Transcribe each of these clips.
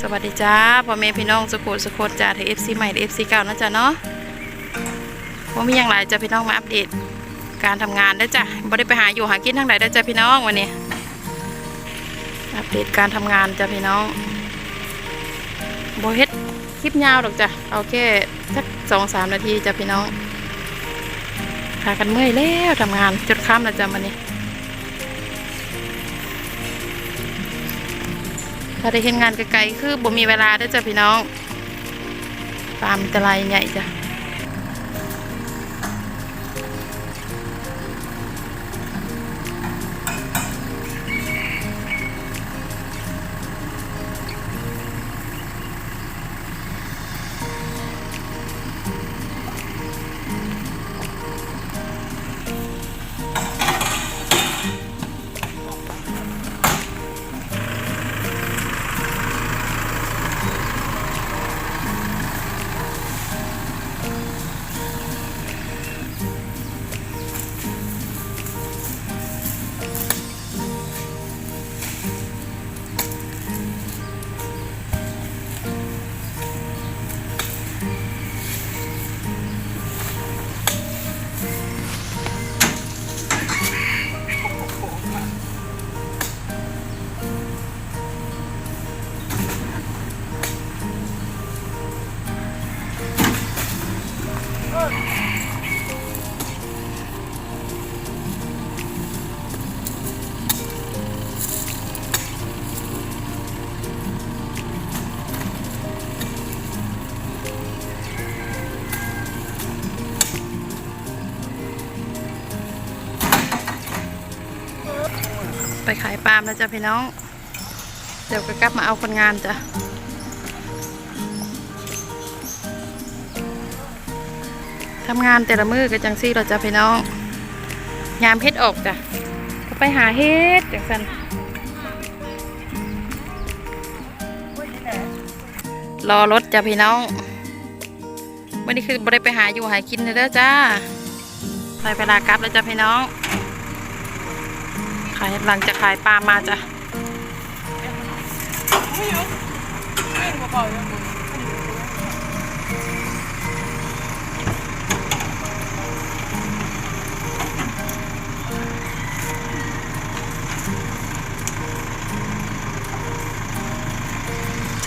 สวัสดีจ้าพ่อแม่พี่น้องสุโขสุโขจ้าถึงเอฟซีใหม่เอฟซีเก่านะจ๊ะเนาะว่ามีอย่างไรจ้ะพี่น้องมาอัปเดตการทำงานได้จ้ะบ่ได้ไปหาอยู่หากินทางไหนได้จ้ะพี่น้องวันนี้ อัปเดตการทำงานจ้ะพี่น้องโบเฮ็ดคลิปยาวดอกจ้ะเอาแค่สักสองสามนาทีจ้ะพี่น้องพากันเมื่อยแล้วทำงานจนค่ำแล้วจ้ะวันนี้ ถ้าได้เห็นงานไกลๆคือบ่มีเวลาได้จ้ะพี่น้อง ตามตะไลใหญ่จ้ะ ไปขายปาล์มแล้วจ้ะพี่น้อง เดี๋ยวก็กลับมาเอาคนงานจ้ะ ทำงานแต่ละมือก็จังซี่เราจะพี่น้องยามเฮ็ดออกจ้ะก็ไปหาเฮ็ดจังสันรอรถจ้ะพี่น้องวันนี้คือบ่ได้ไปหาอยู่หากินเลยเด้อจ้าไปเวลากลับแล้วจ้ะพี่น้อง ขายหลังจากขายปลามาจ้ะ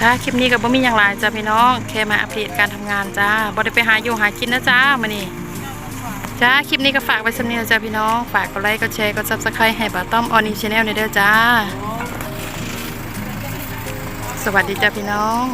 จ้าคลิปนี้กับบ่มีอย่างไรจ้าพี่น้องแค่มาอัปเดตการทำงานจ้าบ่ได้ไปหาอยู่หากินนะจ้ามานี่จ้าคลิปนี้ก็ฝากไว้สำเนียจ้าพี่น้องฝากกดไลค์กดแชร์กดซับสไครต์ให้บ่าต้อมออนิชแนลในเด้อจ้า สวัสดีจ้าพี่น้อง